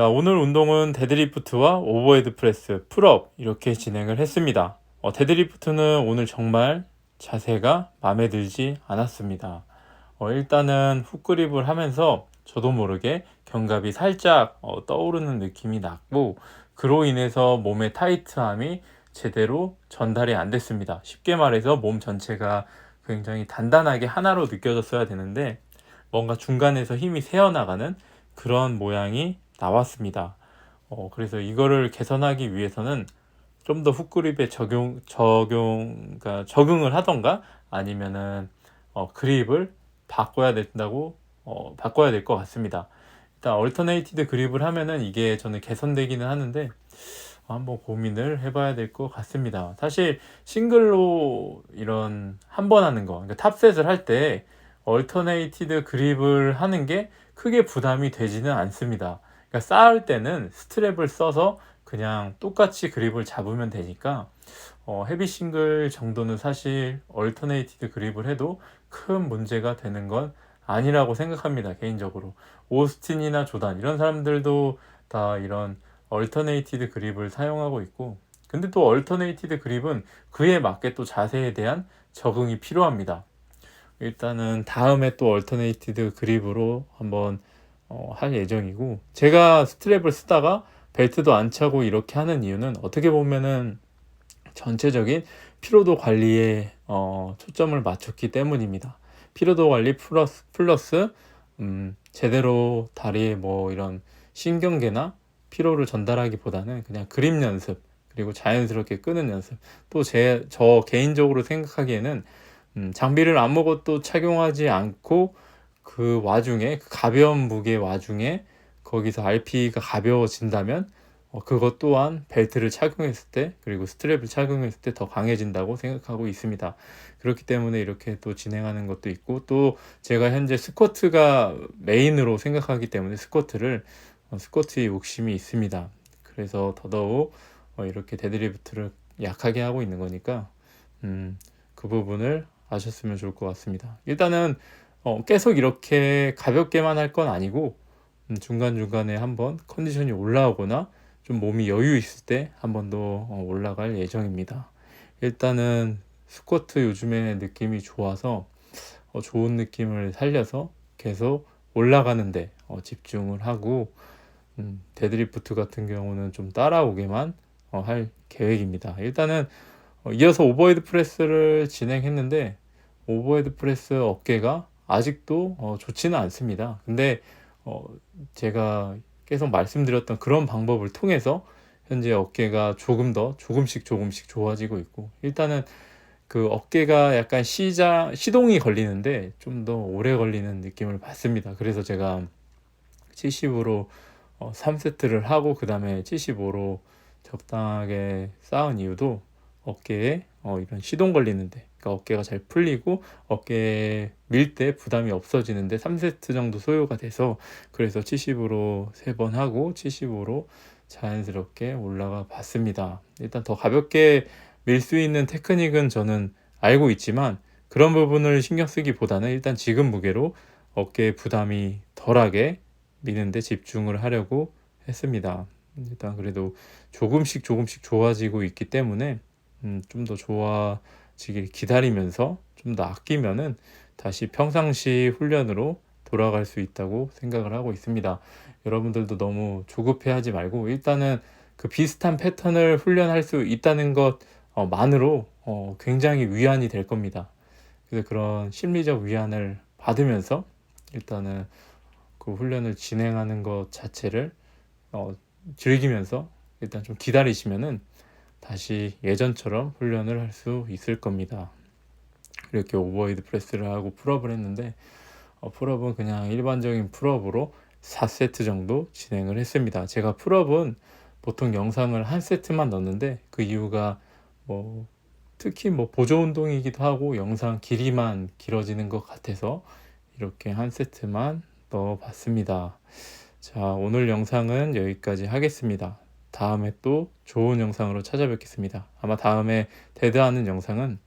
자, 오늘 운동은 데드리프트와 오버헤드 프레스, 풀업 이렇게 진행을 했습니다. 어, 데드리프트는 오늘 정말 자세가 마음에 들지 않았습니다. 어, 일단은 훅그립을 하면서 저도 모르게 견갑이 살짝 어, 떠오르는 느낌이 났고 그로 인해서 몸의 타이트함이 제대로 전달이 안 됐습니다. 쉽게 말해서 몸 전체가 굉장히 단단하게 하나로 느껴졌어야 되는데 뭔가 중간에서 힘이 새어나가는 그런 모양이 나왔습니다. 어, 그래서 이거를 개선하기 위해서는 좀 더 훅그립에 적용, 적용, 그러니까 적응을 하던가 아니면은 어, 그립을 바꿔야 된다고 어, 바꿔야 될 것 같습니다. 일단 얼터네이티드 그립을 하면은 이게 저는 개선되기는 하는데 한번 고민을 해봐야 될 것 같습니다. 사실 싱글로 이런 한 번 하는 거, 그러니까 탑셋을 할 때 얼터네이티드 그립을 하는 게 크게 부담이 되지는 않습니다. 그러니까 쌓을 때는 스트랩을 써서 그냥 똑같이 그립을 잡으면 되니까 어, 헤비 싱글 정도는 사실 얼터네이티드 그립을 해도 큰 문제가 되는 건 아니라고 생각합니다 개인적으로. 오스틴이나 조단 이런 사람들도 다 이런 얼터네이티드 그립을 사용하고 있고 근데 또 얼터네이티드 그립은 그에 맞게 또 자세에 대한 적응이 필요합니다. 일단은 다음에 또 얼터네이티드 그립으로 한번 어, 할 예정이고 제가 스트랩을 쓰다가 벨트도 안 차고 이렇게 하는 이유는 어떻게 보면은 전체적인 피로도 관리에 어, 초점을 맞췄기 때문입니다. 피로도 관리 플러스 플러스 음, 제대로 다리에 뭐 이런 신경계나 피로를 전달하기보다는 그냥 그립 연습 그리고 자연스럽게 끄는 연습 또 제 저 개인적으로 생각하기에는 음, 장비를 아무것도 착용하지 않고 그 와중에 그 가벼운 무게 와중에 거기서 RP가 가벼워진다면 어, 그것 또한 벨트를 착용했을 때 그리고 스트랩을 착용했을 때 더 강해진다고 생각하고 있습니다. 그렇기 때문에 이렇게 또 진행하는 것도 있고 또 제가 현재 스쿼트가 메인으로 생각하기 때문에 스쿼트를 어, 스쿼트에 욕심이 있습니다. 그래서 더더욱 어, 이렇게 데드리프트를 약하게 하고 있는 거니까 음, 그 부분을 아셨으면 좋을 것 같습니다. 일단은 어, 계속 이렇게 가볍게만 할 건 아니고 음, 중간중간에 한번 컨디션이 올라오거나 좀 몸이 여유 있을 때 한 번더 어, 올라갈 예정입니다. 일단은 스쿼트 요즘에 느낌이 좋아서 어, 좋은 느낌을 살려서 계속 올라가는데 어, 집중을 하고 음, 데드리프트 같은 경우는 좀 따라오게만 어, 할 계획입니다. 일단은 어, 이어서 오버헤드 프레스를 진행했는데 오버헤드 프레스 어깨가 아직도 어, 좋지는 않습니다. 근데 어, 제가 계속 말씀드렸던 그런 방법을 통해서 현재 어깨가 조금 더 조금씩 조금씩 좋아지고 있고 일단은 그 어깨가 약간 시작 시동이 걸리는데 좀 더 오래 걸리는 느낌을 받습니다. 그래서 제가 70으로 어, 3세트를 하고 그 다음에 75로 적당하게 쌓은 이유도 어깨에 어, 이런 시동 걸리는데 그러니까 어깨가 잘 풀리고 어깨에 밀때 부담이 없어지는데 3세트 정도 소요가 돼서 그래서 70으로 3번 하고 75로 자연스럽게 올라가 봤습니다. 일단 더 가볍게 밀 수 있는 테크닉은 저는 알고 있지만 그런 부분을 신경 쓰기보다는 일단 지금 무게로 어깨에 부담이 덜하게 미는데 집중을 하려고 했습니다. 일단 그래도 조금씩 조금씩 좋아지고 있기 때문에 음, 좀 더 좋아 지길 기다리면서 좀 더 아끼면은 다시 평상시 훈련으로 돌아갈 수 있다고 생각을 하고 있습니다. 여러분들도 너무 조급해 하지 말고 일단은 그 비슷한 패턴을 훈련할 수 있다는 것만으로 어, 굉장히 위안이 될 겁니다. 그래서 그런 심리적 위안을 받으면서 일단은 그 훈련을 진행하는 것 자체를 어, 즐기면서 일단 좀 기다리시면은 다시 예전처럼 훈련을 할 수 있을 겁니다. 이렇게 오버헤드 프레스를 하고 풀업을 했는데 어, 풀업은 그냥 일반적인 풀업으로 4세트 정도 진행을 했습니다. 제가 풀업은 보통 영상을 한 세트만 넣는데 그 이유가 뭐 특히 뭐 보조 운동이기도 하고 영상 길이만 길어지는 것 같아서 이렇게 한 세트만 넣어 봤습니다. 자, 오늘 영상은 여기까지 하겠습니다. 다음에 또 좋은 영상으로 찾아뵙겠습니다. 아마 다음에 데드하는 영상은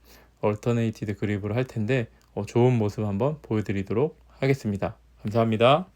얼터네이티드 그립으로 할 텐데 어, 좋은 모습 한번 보여드리도록 하겠습니다. 감사합니다.